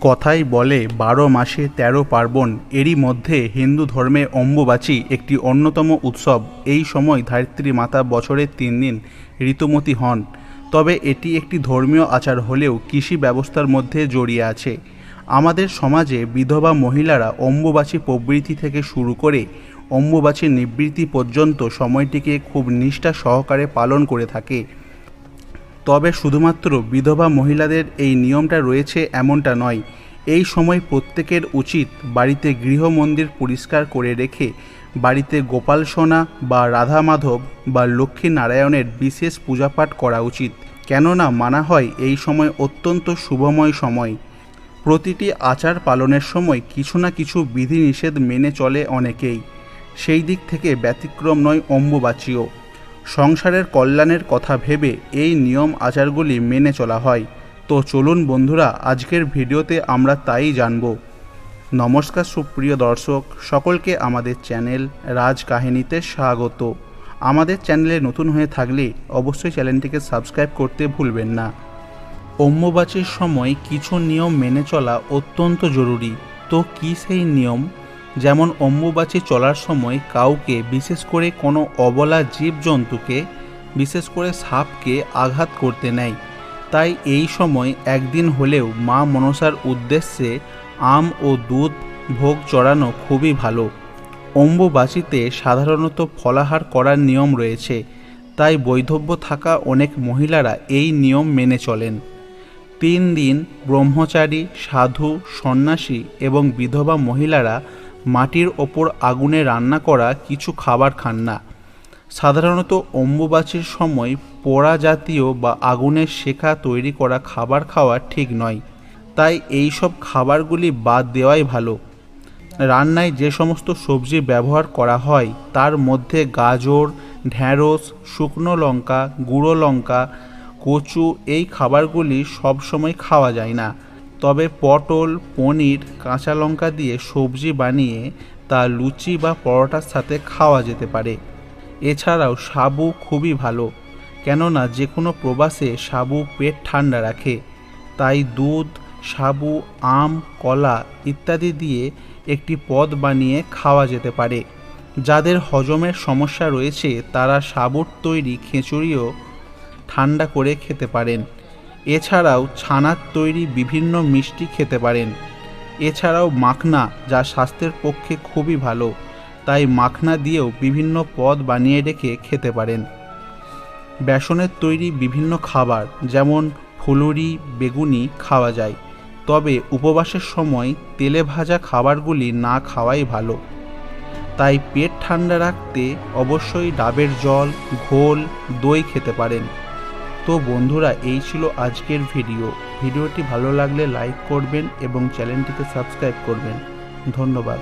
কথাই বলে, বারো মাসে তেরো পার্বণ। এরই মধ্যে হিন্দু ধর্মে অম্বুবাচী একটি অন্যতম উৎসব। এই সময় ধারিত্রী মাতা বছরের তিন দিন ঋতুমতী হন। তবে এটি একটি ধর্মীয় আচার হলেও কৃষি ব্যবস্থার মধ্যে জড়িয়ে আছে। আমাদের সমাজে বিধবা মহিলারা অম্বুবাচী প্রবৃত্তি থেকে শুরু করে অম্বুবাচী নিবৃত্তি পর্যন্ত সময়টিকে খুব নিষ্ঠা সহকারে পালন করে থাকে। তবে শুধুমাত্র বিধবা মহিলাদের এই নিয়মটা রয়েছে এমনটা নয়। এই সময় প্রত্যেকের উচিত বাড়িতে গৃহমন্দির পরিষ্কার করে রেখে বাড়িতে গোপাল সোনা বা রাধা মাধব বা লক্ষ্মী নারায়ণের বিশেষ পূজাপাঠ করা উচিত। কেননা মানা হয় এই সময় অত্যন্ত শুভময় সময়। প্রতিটি আচার পালনের সময় কিছু না কিছু বিধিনিষেধ মেনে চলে অনেকেই। সেই দিক থেকে ব্যতিক্রম নয় অম্বুবাচীও। সংসারের কল্যাণের কথা ভেবে এই নিয়ম আচারগুলি মেনে চলা হয়। তো চলুন বন্ধুরা, আজকের ভিডিওতে আমরা তাই জানব। নমস্কার সুপ্রিয় দর্শক, সকলকে আমাদের চ্যানেল রাজ কাহিনীতে স্বাগত। আমাদের চ্যানেলে নতুন হয়ে থাকলে অবশ্যই চ্যানেলটিকে সাবস্ক্রাইব করতে ভুলবেন না। অম্বুবাচীর সময় কিছু নিয়ম মেনে চলা অত্যন্ত জরুরি। তো কী সেই নিয়ম? যেমন অম্বুবাচী চলার সময় কাউকে, বিশেষ করে কোনো অবলা জীবজন্তুকে, বিশেষ করে সাপকে আঘাত করতে নেয়। তাই এই সময় একদিন হলেও মা মনসার উদ্দেশ্যে আম ও দুধ ভোগ চড়ানো খুবই ভালো। অম্বুবাচীতে সাধারণত ফলাহার করার নিয়ম রয়েছে, তাই বৈধব্য থাকা অনেক মহিলারা এই নিয়ম মেনে চলেন। তিন দিন ব্রহ্মচারী, সাধু, সন্ন্যাসী এবং বিধবা মহিলারা মাটির ওপর আগুনে রান্না করা কিছু খাবার খান না। সাধারণত অম্বুবাচীর সময় পোড়া জাতীয় বা আগুনের শেখা তৈরি করা খাবার খাওয়া ঠিক নয়। তাই এই সব খাবারগুলি বাদ দেওয়াই ভালো। রান্নায় যে সমস্ত সবজি ব্যবহার করা হয়, তার মধ্যে গাজর ঢ্যাঁড়স শুকনো লঙ্কা, গুঁড়ো লঙ্কা, কচু এই খাবারগুলি সবসময় খাওয়া যায় না। তবে পটল, পনির, কাঁচা লঙ্কা দিয়ে সবজি বানিয়ে তা লুচি বা পরোটার সাথে খাওয়া যেতে পারে। এছাড়াও সাবু খুবই ভালো, কেননা যে কোনো প্রবাসে সাবু পেট ঠান্ডা রাখে। তাই দুধ, সাবু, আম, কলা ইত্যাদি দিয়ে একটি পদ বানিয়ে খাওয়া যেতে পারে। যাদের হজমের সমস্যা রয়েছে, তারা সাবুর তৈরি খিচুড়িও ঠান্ডা করে খেতে পারেন। এছাড়াও ছানার তৈরি বিভিন্ন মিষ্টি খেতে পারেন। এছাড়াও মাখনা, যা স্বাস্থ্যের পক্ষে খুবই ভালো, তাই মাখনা দিয়েও বিভিন্ন পদ বানিয়ে রেখে খেতে পারেন। বেসনের তৈরি বিভিন্ন খাবার, যেমন ফুলুরি, বেগুনি খাওয়া যায়, তবে উপবাসের সময় তেলে ভাজা খাবারগুলি না খাওয়াই ভালো। তাই পেট ঠান্ডা রাখতে অবশ্যই ডাবের জল, ঘোল, দই খেতে পারেন। তো বন্ধুরা, এই ছিল আজকের ভিডিও। ভিডিওটি ভালো লাগলে লাইক করবেন এবং চ্যানেলটিকে সাবস্ক্রাইব করবেন। ধন্যবাদ।